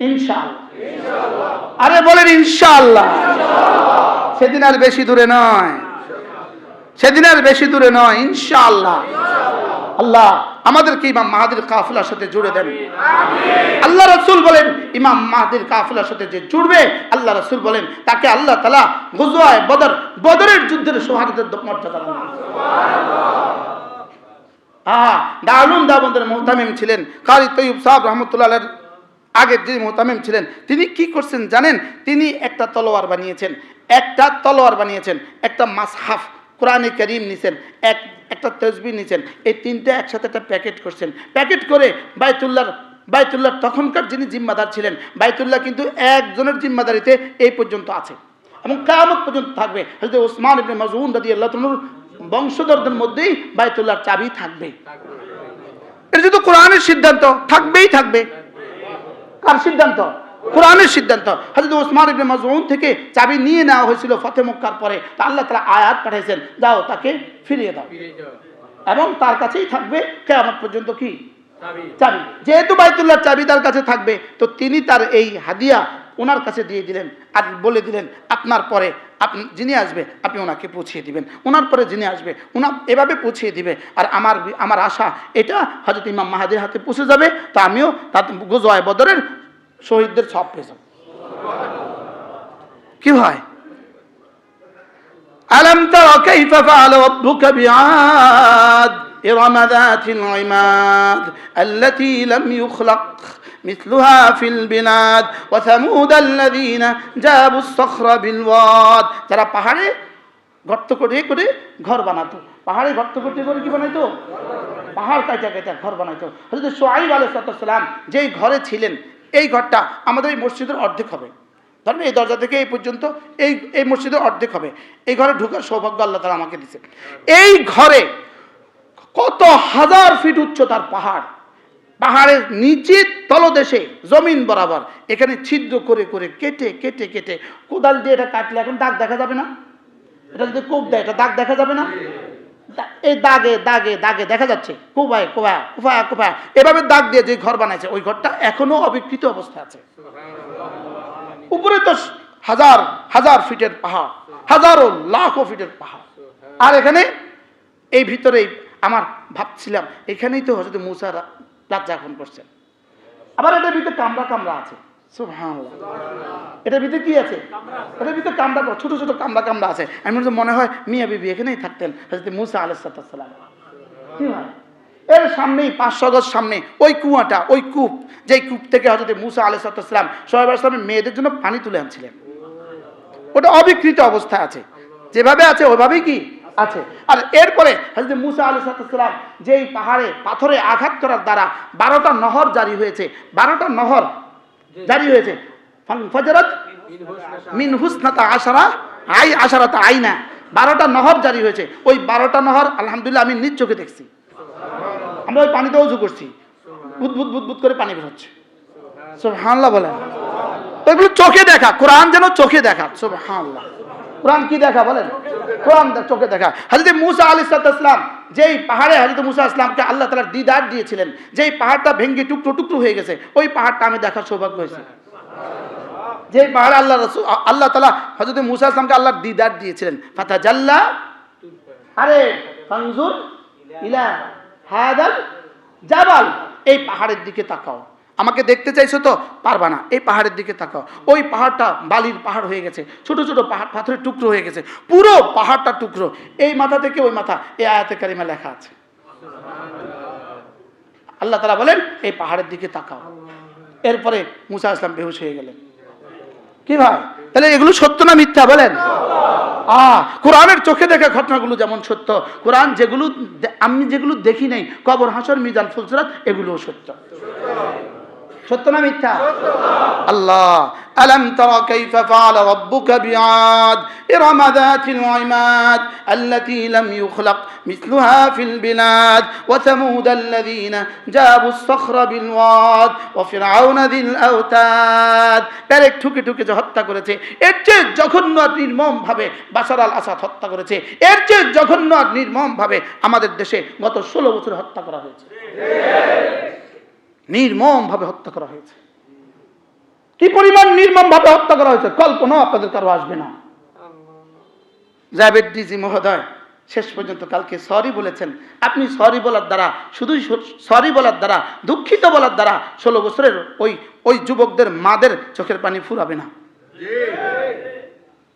ইনশাআল্লাহ। আরে বলেন ইনশাআল্লাহ। সেদিন আর বেশি দূরে নয়। সেদিন আর বেশি দূরে নয়, ইনশাআল্লাহ। আল্লাহ আমাদেরকে ইমাম মাহাদির কাফিলার সাথে জুড়ে দেন। আল্লাহ রসুল বলেন, ইমাম মাহাদির কাফিলার সাথে যে জুড়বে, আল্লাহ রসুল বলেন, তাকে আল্লাহ তালা গুজরায় বদর, বদরের যুদ্ধের সোহাদের মর্যাদা আহা দারুণ দাবন্দের মোহতামিম ছিলেন। কারি তৈব সাহেব রহমতুল্লাহ আগের যে মোহতামিম ছিলেন তিনি কি করছেন জানেন? তিনি একটা তলোয়ার বানিয়েছেন একটা তলোয়ার বানিয়েছেন একটা মাসহাফ কোরআনে করিম নিছেন এক একটা তসবি নিছেন এই তিনটে একসাথে একটা প্যাকেট করছেন। প্যাকেট করে বাইতুল্লাহর বাইতুল্লাহ তখনকার যিনি জিম্মাদার ছিলেন বাইতুল্লাহ কিন্তু একজনের জিম্মাদারিতে এই পর্যন্ত আছে এবং কামত পর্যন্ত থাকবে। হজরত ওসমান ইবনে মাজউন রাদিয়াল্লাহু তাআলার বংশধরদের মধ্যেই বাইতুল্লাহর চাবি থাকবে। এটা যেহেতু কোরআনের সিদ্ধান্ত থাকবেই থাকবে। কার সিদ্ধান্ত। কোরআনের সিদ্ধান্ত। হযরত ওসমান ইবনে মাজউন থেকে চাবি নিয়ে নেওয়া হয়েছিল ফতে মক্কার পরে। তা আল্লাহ তাআলা আয়াত পাঠাইছেন যাও তাকে ফিরিয়ে দাও। এবং তার কাছেই থাকবে কিয়ামত পর্যন্ত কি? চাবি। যেহেতু বাইতুল্লাহ চাবি তার কাছে থাকবে তো তিনি তার এই হাদিয়া ওনার কাছে দিয়ে দিলেন আর বলে দিলেন আপনার পরে আপনি যিনি আসবে আপনি ওনাকে পৌঁছিয়ে দিবেন। ওনার পরে যিনি আসবে ওনা এভাবে পৌঁছিয়ে দিবে। আর আমার আমার আশা এটা হজরত ইমাম মাহাদির হাতে পৌঁছে যাবে। তা আমিও তাতে গোজয় বদরের শহীদদের সব পেয়ে যাব কি হয় ألم تر كيف فعل ربك بعاد إرم ذات العماد التي لم يخلق مثلها في البلاد وثمود الذين جابوا الصخر بالواد যারা পাহাড়ে গর্ত করে করে ঘর বানাতো পাহাড়ে গর্ত করতে করে কি বানাইতো পাহাড় কাইটা কাইটা ঘর বানাইতো হযরত সোয়াইব আলাইহিস সালাম যেই ঘরে ছিলেন এই ঘরটা আমাদের এই মসজিদের অর্ধেক হবে। ধরেন এই দরজা থেকে এই পর্যন্ত এই এই মসজিদের অর্ধেক হবে। এই ঘরে ঢুকার সৌভাগ্য আল্লাহ তালা আমাকে দিচ্ছে এই ঘরে কত হাজার ফিট উচ্চতার পাহাড়, পাহাড়ের নিচে তলদেশে জমিন বরাবর এখানে ছিদ্র করে করে কেটে কেটে কেটে কোদাল দিয়ে এটা কাটলে এখন দাগ দেখা যাবে না? এটা যদি কোপ দেয়, এটা দাগ দেখা যাবে না? এই দাগে দাগে দাগে, দেখা যাচ্ছে। কোবায় কোবা কোফা কোফা এভাবে দাগ দিয়ে যে ঘর বানাইছে, ওই ঘরটা এখনও অবিকৃত অবস্থায় আছে। উপরে তো হাজার হাজার ফিটের পাহাড়, হাজারো লাখো ফিটের পাহাড়। আর এখানে এই ভিতরেই আমার ভাবছিলাম, এখানেই তো হজরত মুসা রাত যাপন করছেন। আবার এটার ভিতরে কামরা কামরা আছে। এটার ভিতরে কি আছে? এটার ভিতরে কামরা ছোট ছোট কামরা কামরা আছে। আমি মনে হয় মিয়া বিবি এখানেই থাকতেন মুসা আলাইসালাম এর সামনেই গজ সামনে ওই কুয়াটা, ওই কূপ, যেই কূপ থেকে হজরত মুসা আলাইসালাম আসলামের মেয়েদের জন্য পানি তুলে আনছিলেন। ওটা অবিকৃত অবস্থায় আছে। যেভাবে আছে, ওইভাবেই কি আছে। আর এরপরে হজরত মুসা আলী সালাম যেই পাহাড়ে, পাথরে আঘাত করার দ্বারা বারোটা নহর জারি হয়েছে। বারোটা নহর জারি হয়েছে। ফজরত মিন হুসনাতা আশারা, আই আশারাতা আইনা। বারোটা নহর জারি হয়েছে। ওই বারোটা নহর, আলহামদুলিল্লাহ, আমি নিজ চোখে দেখছি। আমরা ওই পানিতে উজু করছি। বুদবুদ বুদবুদ করে পানি বের হচ্ছে সুবহানাল্লাহ বলেন। ওইগুলো চোখে দেখা। কোরআন যেন চোখে দেখা। সুবহানাল্লাহ। কোরআন কি দেখা বলেন? কোরআন চোখে দেখা। হাজরত মুসা আলী সাল্লাম যেই পাহাড়ে হাজরত মুসা ইসলামকে আল্লাহ তালার দিদার দিয়েছিলেন, যেই পাহাড়টা ভেঙ্গে টুকরো টুকরো হয়ে গেছে, ওই পাহাড়টা আমি দেখার সৌভাগ্য হয়েছে। যে পাহাড়ে আল্লাহ রসুল, আল্লাহ তালা হজরত মুসা ইসলামকে আল্লাহর দিদার দিয়েছিলেন। ফাতা জাল্লা আরে ফাংজুর ইলা হাদাল জাবাল, এই পাহাড়ের দিকে তাকাও। আমাকে দেখতে চাইছো তো? পারবা না। এই পাহাড়ের দিকে তাকাও। ওই পাহাড়টা বালির পাহাড় হয়ে গেছে। ছোট ছোট পাহাড়, পাথরের টুকরো হয়ে গেছে। পুরো পাহাড়টা টুকরো। এই মাথা থেকে ওই মাথা। এই আয়াতে কারিমা লেখা আছে। আল্লাহ তালা বলেন, এই পাহাড়ের দিকে তাকাও। এরপরে মুসা ইসলাম বেহুশ হয়ে গেলেন। কি ভাই? তাহলে এগুলো সত্য না মিথ্যা বলেন? আহ কোরআনের চোখে দেখা ঘটনাগুলো যেমন সত্য। কোরআন যেগুলো আমি যেগুলো দেখি নাই, কবর, হাসর, মিজান, ফুলসরাত, এগুলোও সত্য। সত্য না মিথ্যা আল্লাহ ألم تر كيف فعل ربك بعاد إرم ذات العماد التي لم يخلق مثلها في البلاد وثمود الذين جابوا الصخر بالواد وفرعون ذي الأوتاد পেরেক ঠুকে ঠুকে যে হত্যা করেছে এর চেয়ে জঘন্য আর নির্মম ভাবে বাসার আল আসাদ হত্যা করেছে এর চেয়ে জঘন্য আর নির্মম ভাবে আমাদের দেশে গত ষোলো বছর হত্যা করা হয়েছে নির্মম ভাবে হত্যা করা হয়েছে। কি পরিমাণ নির্মম ভাবে হত্যা করা হয়েছে? কল্পনাও আপনাদের কারও আসবে না। জাভেদ ডিজি মহোদয়, শেষ পর্যন্ত কালকে সরি বলেছেন। আপনি সরি বলার দ্বারা, শুধুই সরি বলার দ্বারা, দুঃখিত বলার দ্বারা ষোলো বছরের ওই ওই যুবকদের মাদের চোখের পানি ফুরাবে না।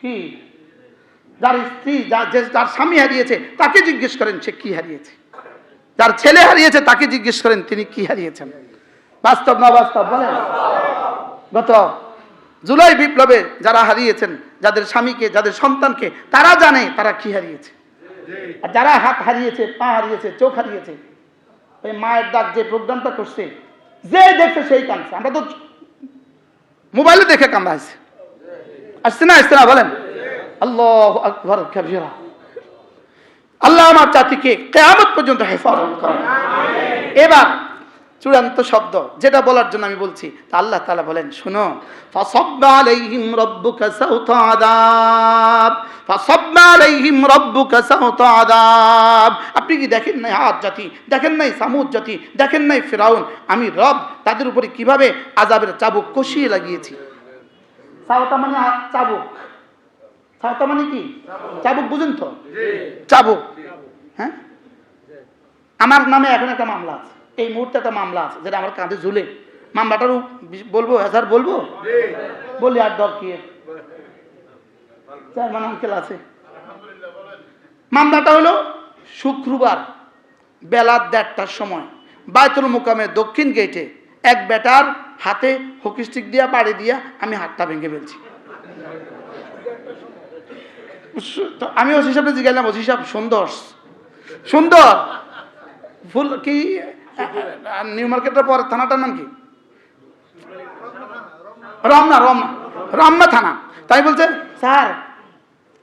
কি? যার স্ত্রী যার স্বামী হারিয়েছে, তাকে জিজ্ঞেস করেন সে কি হারিয়েছে। যার ছেলে হারিয়েছে, তাকে জিজ্ঞেস করেন তিনি কি হারিয়েছেন। বাস্তব না বাস্তব, বলেন। গত জুলাই বিপ্লবে যারা হারিয়েছেন, যাদের স্বামীকে, যাদের সন্তানকে, তারা জানে তারা কি হারিয়েছে। আর যারা হাত হারিয়েছে, পা হারিয়েছে, চোখ হারিয়েছে, ওই মায়ের ডাক যে প্রোগ্রামটা করছে, যে দেখছে সেই কাঁদছে। আমরা তো মোবাইলে দেখে কান্দা আসছে আসছে না আসছে না, বলেন। আল্লাহ আল্লাহ আমার জাতিকে কেয়ামত পর্যন্ত হেফাজত করেন। এবার চূড়ান্ত শব্দ যেটা বলার জন্য আমি বলছি। তা আল্লাহ তালা বলেন শুনো আপনি কি দেখেন নাই আদ জাতি দেখেন নাই সামুদ জাতি দেখেন নাই ফেরাউন? আমি রব তাদের উপরে কীভাবে আযাবের চাবুক কষিয়ে লাগিয়েছি? সাউতা মানে চাবুক। সাউতা মানে কি? চাবুক বুঝেন তো? চাবুক। হ্যাঁ? আমার নামে এখন একটা মামলা আছে। এই মুহূর্তে একটা মামলা আছে, যেটা আমার কাঁধে ঝুলে। মামলাটার বলব স্যার বলব? বলি, আর দর কি চেয়ারম্যান আঙ্কেল আছে। মামলাটা হলো শুক্রবার বেলা দেড়টার সময় বায়তুল মুকামের দক্ষিণ গেটে এক বেটার হাতে হকি স্টিক দিয়া, পাড়ি দিয়া আমি হাতটা ভেঙে ফেলছি। আমি ওসি সাহেব জিজ্ঞাসলাম ওসি সাহেব, সুন্দর? সুন্দর? ফুল, কি আহ, নিউ মার্কেটের পর থানাটার নাম কি? রমনা রমনা। রমনা থানা। তাই বলছে? স্যার।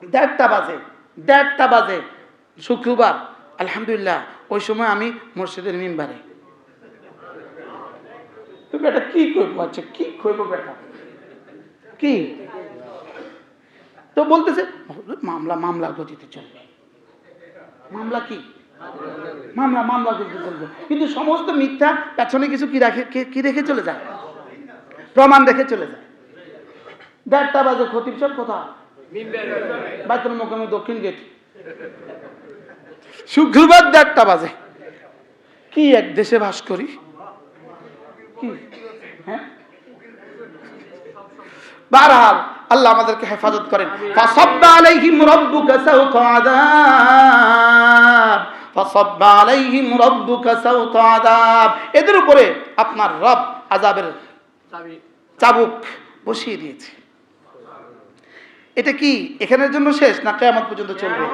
দেড়টা বাজে দেড়টা বাজে শুক্রবার। আলহামদুলিল্লাহ ওই সময় আমি মসজিদের মিম্বারে। তো বেটা কি করব আচ্ছা কি করব বেটা? কি? তো বলতেছে মামলা মামলার গতিতে চলবে। মামলা কি? মামলা মামলা গতিতে চলবে। কিন্তু সমস্ত মিথ্যা পেছনে কিছু কি রাখে কি- রেখে চলে যায়? প্রমাণ রেখে চলে যায়। দেড়টা বাজে খতিব সব কথা বাইতুল মোকামে দক্ষিণ গেট। শুক্রবার দেড়টা বাজে। কি এক দেশে বাস করি? কি? হ্যাঁ? বারহাল আল্লাহ আমাদেরকে হেফাজত করেন। ফাসাব্বা আলাইহিম রাব্বুকা সাওতা আযাব। এদের উপরে আপনার রব আজাবের চাবুক বসিয়ে দিয়েছে। এটা কি এখানের জন্য শেষ না কিয়ামত পর্যন্ত চলবে?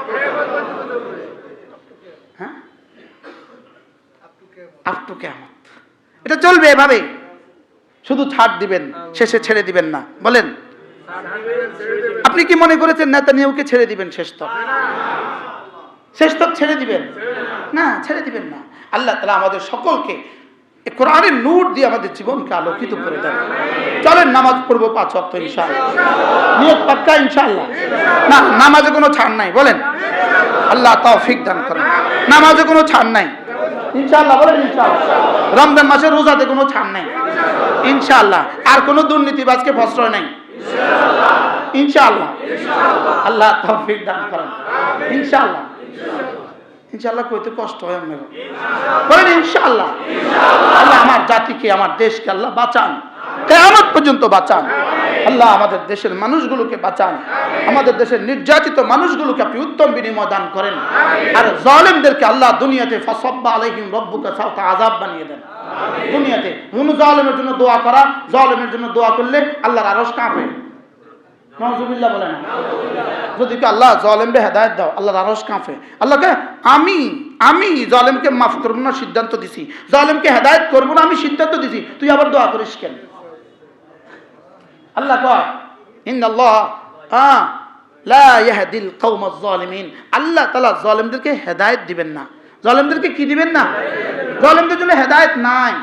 হ্যাঁ? আপ টু কিয়ামত। এটা চলবে এভাবে। শুধু ছাড় দিবেন শেষে ছেড়ে দিবেন না। বলেন। আপনি কি মনে করেছেন নেতা নেতানিয়াহুকে ছেড়ে দিবেন শেষ তক শেষ তো ছেড়ে দিবেন। না ছেড়ে দিবেন না। আল্লাহ তালা আমাদের সকলকে কোরআনের নূর দিয়ে আমাদের জীবনকে আলোকিত করে দেন। চলেন নামাজ পড়ব পাঁচ অক্ট ইনশাআল্লাহ। নিয়ত পাক্কা ইনশাআল্লাহ। না নামাজে কোনো ছাড় নাই বলেন। আল্লাহ তৌফিক দান করেন। নামাজে কোনো ছাড় নাই। ইনশাআল্লাহ। বলেন ইনশাআল্লাহ। রমজান মাসের রোজাতে কোনো ছাড় নাই। ইনশাআল্লাহ। আর কোনো দুর্নীতিবাজকে প্রশ্রয় নাই। ইনশাআল্লাহ। আল্লাহ তৌফিক দান করেন। ইনশাআল্লাহ। ইনশাআল্লাহ কইতে কষ্ট হয় আপনার। বলেন ইনশাআল্লাহ। আল্লাহ আমার জাতিকে, আমার দেশকে আল্লাহ বাঁচান। পর্যন্ত বাঁচান। আল্লাহ আমাদের দেশের মানুষগুলোকে বাঁচান। আমাদের দেশের নির্যাতিত মানুষগুলোকে আপনি উত্তম বিনিময় দান করেন। আর জালেমদেরকে আল্লাহ দুনিয়াতে ফাসাব্বা আলাইহিম রব্বুকা আযাব বানিয়ে দেন। দুনিয়াতে। কোনো জালেমের জন্য দোয়া করা, জালেমের জন্য দোয়া করলে আল্লাহর আরশ কাঁপে। নজুবিল্লাহ বলে না। যদি আল্লাহ জলেমকে হেদায়ত দাও আল্লাহর আরশ কাঁপে। আল্লাহকে আমি আমি জলেমকে মাফ করব না সিদ্ধান্ত দিছি। জলেমকে হেদায়ত করব না আমি সিদ্ধান্ত দিছি। তুই আবার দোয়া করিস কেন? আল্লাহ কয় ইন্নাল্লাহ আ লা ইয়াহদিল কওমাজ জালিমিন। আল্লাহ তাআলা জালিমদেরকে হেদায়েত দিবেন না। জালিমদেরকে কি দিবেন না? জালিমদের জন্য হেদায়েত নাই।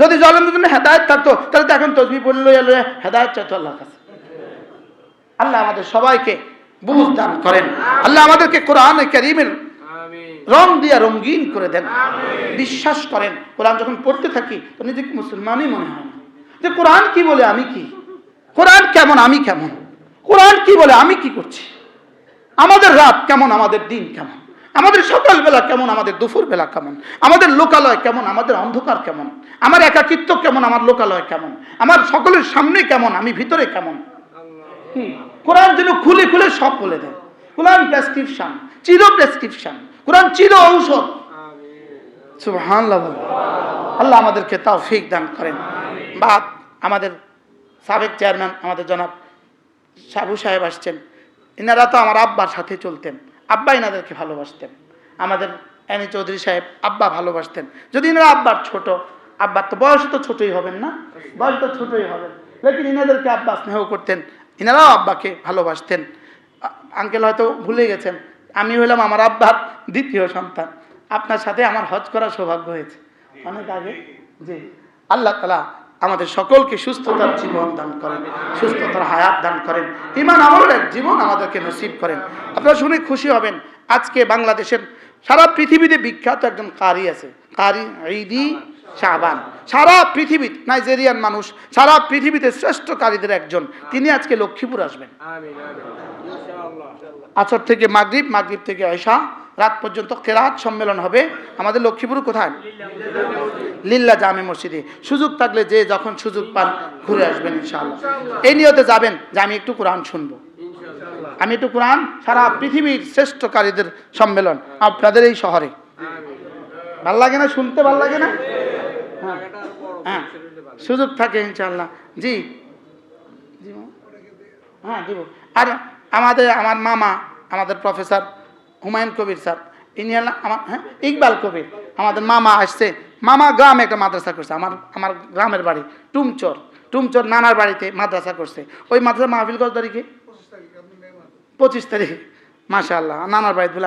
যদি জালিমদের জন্য হেদায়েত থাকতো তাহলে তো এখন তসবি পড়ল হেদায়েত চাইতো আল্লাহর কাছে। আল্লাহ আমাদের সবাইকে বুঝ দান করেন। আল্লাহ আমাদেরকে কোরআন করিমের রং দিয়া রঙিন করে দেন। বিশ্বাস করেন। কোরআন যখন পড়তে থাকি তো নিজেকে মুসলমানই মনে হয় না। যে কোরআন কি বলে আমি কি? কোরআন কেমন আমি কেমন? কোরআন কি বলে আমি কি করছি? আমাদের রাত কেমন আমাদের দিন কেমন? আমাদের সকালবেলা কেমন আমাদের দুপুর বেলা কেমন? আমাদের লোকালয় কেমন আমাদের অন্ধকার কেমন? আমার একাকিত্ব কেমন আমার লোকালয় কেমন? আমার সকলের সামনে কেমন আমি ভিতরে কেমন? হুম, কোরআন যেন খুলে খুলে সব বলে দেয়। কোরআন প্রেসক্রিপশন চির প্রেসক্রিপশন কোরআন চির ঔষধ। আল্লাহ আমাদেরকে তাও ফিক দান করেন। বা আমাদের সাবেক চেয়ারম্যান আমাদের জনাব সাবু সাহেব আসছেন। এনারা তো আমার আব্বার সাথে চলতেন। আব্বা এনাদেরকে ভালোবাসতেন। আমাদের এনি চৌধুরী সাহেব আব্বা ভালোবাসতেন। যদি এনারা আব্বার ছোট আব্বার তো বয়স তো ছোটই হবেন না? বয়স তো ছোটই হবেন। লেকিন এনাদেরকে আব্বা স্নেহ করতেন। এনারাও আব্বাকে ভালোবাসতেন। আঙ্কেল হয়তো ভুলে গেছেন, আমি হলাম আমার আব্বার দ্বিতীয় সন্তান। আপনার সাথে আমার হজ করার সৌভাগ্য হয়েছে। অনেক আগে? জি। আল্লাহ তালা আমাদের সকলকে সুস্থতার জীবন দান করেন, সুস্থতার হায়াত দান করেন। ইমান আমলের জীবন আমাদেরকে নসিব করেন। আপনারা শুনে খুশি হবেন, আজকে বাংলাদেশের সারা পৃথিবীতে বিখ্যাত একজন কারি আছে, কারি ঈদি। শাহবান সারা পৃথিবী নাইজেরিয়ান মানুষ সারা পৃথিবীতে শ্রেষ্ঠ কারীদের একজন। তিনি আজকে লক্ষ্মীপুর আসবেন। আচর থেকে মাগরিব মাগরিব থেকে আয়সা রাত পর্যন্ত কেরাত সম্মেলন হবে। আমাদের লক্ষ্মীপুর কোথায়? লিল্লা জামে মসজিদে। সুযোগ থাকলে যে যখন সুযোগ পান ঘুরে আসবেন ইনশাআল্লাহ। এই নিয়তে যাবেন যে আমি একটু কোরআন শুনব। আমি একটু কোরআন সারা পৃথিবীর শ্রেষ্ঠকারীদের সম্মেলন। আপনাদের এই শহরে। ভালো লাগে না? শুনতে ভালো লাগে না? হ্যাঁ। হ্যাঁ। সুযোগ থাকে ইনশাআল্লাহ। জি। জি হ্যাঁ দিব। আর আমাদের আমার মামা আমাদের প্রফেসর হুমায়ুন কবির স্যার ইনি আমার হ্যাঁ ইকবাল কবির। আমাদের মামা আসছে। মামা গ্রামে একটা মাদ্রাসা করছে। আমার আমার গ্রামের বাড়ি টুমচর। টুমচর নানার বাড়িতে মাদ্রাসা করছে। ওই মাদ্রাসা মাহফিল কত তারিখে? পঁচিশ তারিখে। মাশা আল্লাহ নানার বাড়িতে বলে